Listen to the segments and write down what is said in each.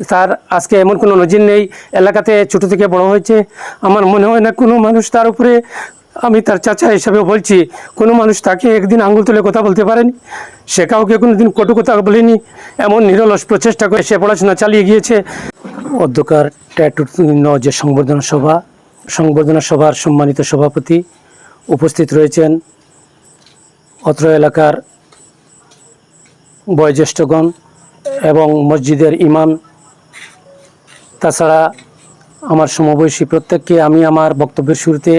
তার আজকে এমন কোনো নজির নেই। এলাকাতে ছোটো থেকে বড় হয়েছে। আমার মনে হয় না কোনো মানুষ তার উপরে আমি তার চাচা হিসাবে বলছি, কোনো মানুষ তাকে একদিন আঙুল তুলে কথা বলতে পারেনি। সে কাউকে কোনো দিন কটু কথা বলেনি। এমন নিরলস প্রচেষ্টা করে সে পড়াশোনা চালিয়ে গিয়েছে। অধ্যকার ট্যাটুর্ণ যে সংবর্ধনা সভা, সংবর্ধনা সভার সম্মানিত সভাপতি উপস্থিত রয়েছেন অত্র এলাকার বয়োজ্যেষ্ঠগণ এবং মসজিদের ইমাম তাছাড়া আমার সমবয়সী প্রত্যেককে আমি আমার বক্তব্যের শুরুতে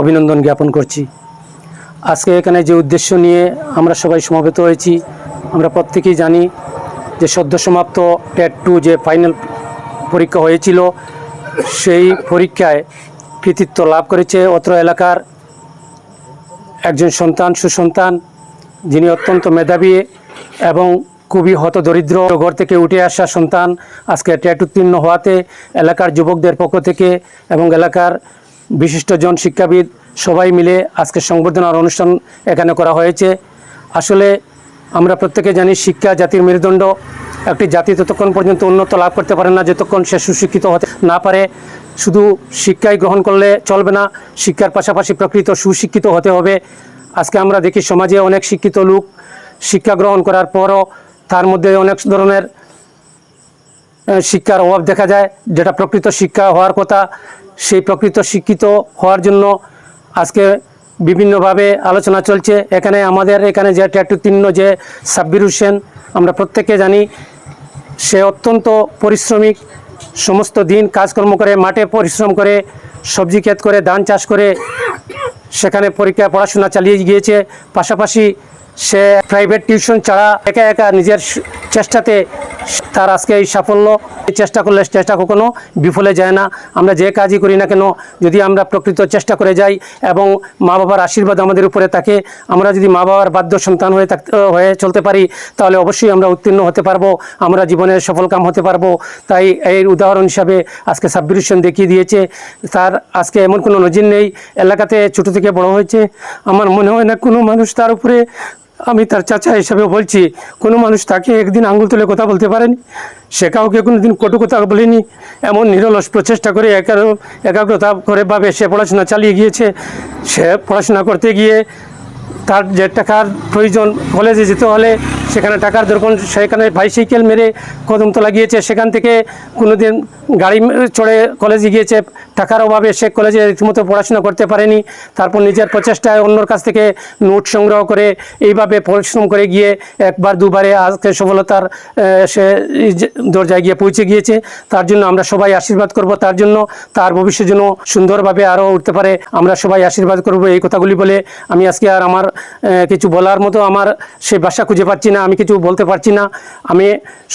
অভিনন্দন জ্ঞাপন করছি। আজকে এখানে যে উদ্দেশ্য নিয়ে আমরা সবাই সমবেত হয়েছি, আমরা প্রত্যেকেই জানি যে সদ্য সমাপ্ত টেট টু যে ফাইনাল পরীক্ষা হয়েছিল, সেই পরীক্ষায় কৃতিত্ব লাভ করেছে অত্র এলাকার একজন সন্তান, সুসন্তান, যিনি অত্যন্ত মেধাবী এবং খুবই হতদরিদ্র ঘর থেকে উঠে আসা সন্তান আজকে টেট উত্তীর্ণ হওয়াতে এলাকার যুবকদের পক্ষ থেকে এবং এলাকার বিশিষ্টজন শিক্ষাবিদ সবাই মিলে আজকে সংবর্ধনার অনুষ্ঠান এখানে করা হয়েছে। আসলে আমরা প্রত্যেকে জানি শিক্ষা জাতির মেরুদণ্ড। একটি জাতি ততক্ষণ পর্যন্ত উন্নত লাভ করতে পারে না, যতক্ষণ সে সুশিক্ষিত হতে না পারে। শুধু শিক্ষাই গ্রহণ করলে চলবে না, শিক্ষার পাশাপাশি প্রকৃত সুশিক্ষিত হতে হবে। আজকে আমরা দেখি সমাজে অনেক শিক্ষিত লোক শিক্ষা গ্রহণ করার পরও তার মধ্যে অনেক ধরনের শিক্ষার অভাব দেখা যায়, যেটা প্রকৃত শিক্ষা হওয়ার কথা। সেই প্রকৃত শিক্ষিত হওয়ার জন্য আজকে বিভিন্নভাবে আলোচনা চলছে। এখানে আমাদের, এখানে যে ট্যাটুতীর্ণ যে সাব্বির হোসেন, আমরা প্রত্যেকে জানি, সে অত্যন্ত পরিশ্রমিক। সমস্ত দিন কাজকর্ম করে, মাঠে পরিশ্রম করে, সবজি ক্ষেত করে, ধান চাষ করে, সেখানে পরীক্ষা পড়াশোনা চালিয়ে গিয়েছে। পাশাপাশি সে প্রাইভেট টিউশন ছাড়া একা একা নিজের চেষ্টাতে তার আজকে এই সাফল্য চেষ্টা করলে চেষ্টা কখনো বিফলে যায় না। আমরা যে কাজই করি না কেন, যদি আমরা প্রকৃত চেষ্টা করে যাই এবং মা বাবার আশীর্বাদ আমাদের উপরে থাকে, আমরা যদি মা বাবার বাধ্য সন্তান হয়ে থাকতে হয়ে চলতে পারি, তাহলে অবশ্যই আমরা উত্তীর্ণ হতে পারব, আমরা জীবনের সফল কাম হতে পারব। তাই এর উদাহরণ হিসাবে আজকে সাব্বির হোসেন দেখিয়ে দিয়েছে। তার আজকে এমন কোনো নজির নেই। এলাকাতে ছোটো থেকে বড় হয়েছে। আমার মনে হয় না কোনো মানুষ তার উপরে আমি তার চাচা হিসাবে বলছি, কোনো মানুষ তাকে একদিন আঙুল তুলে কথা বলতে পারেনি। সে কাউকে কোনো দিন কটু কথা বলেনি। এমন নিরলস প্রচেষ্টা করে একারো একাগ্রতা করে ভাবে সে পড়াশোনা চালিয়ে গিয়েছে। সে পড়াশোনা করতে গিয়ে তার যে টাকার প্রয়োজন, কলেজে যেতে হলে সেখানে টাকার দরকার, সেখানে বাইসাইকেল মেরে কদমতলা গিয়েছে। সেখান থেকে কোনো দিন গাড়ি চড়ে কলেজে গিয়েছে। টাকার অভাবে সে কলেজে রীতিমতো পড়াশোনা করতে পারেনি। তারপর নিজের প্রচেষ্টায় অন্যর কাছ থেকে নোট সংগ্রহ করে এইভাবে পরিশ্রম করে গিয়ে একবার, দুবারে আজকে সফলতার সে দরজায় গিয়ে পৌঁছে গিয়েছে। তার জন্য আমরা সবাই আশীর্বাদ করব। তার জন্য তার ভবিষ্যৎ যেন সুন্দরভাবে আরও উঠতে পারে। আমরা সবাই আশীর্বাদ করব এই কথাগুলি বলে আমি আজকে আর আমার কিছু বলার মতো আমার সে ভাষা খুঁজে পাচ্ছি না। আমি কিছু বলতে পারছি না। আমি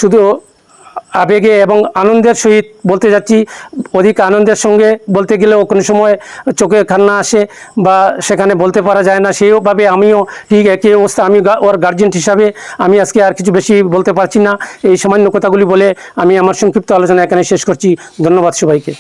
শুধু আবেগে এবং আনন্দের সহিত বলতে যাচ্ছি। অধিক আনন্দের সঙ্গে বলতে গেলেও কোনো সময় চোখে কান্না আসে বা সেখানে বলতে পারা যায় না। সেইভাবে আমিও ঠিক একই অবস্থা। আমি ওর গার্জেন হিসাবে আমি আজকে আর কিছু বেশি বলতে পারছি না। এই সামান্য কথাগুলি বলে আমি আমার সংক্ষিপ্ত আলোচনা এখানে শেষ করছি। ধন্যবাদ সবাইকে।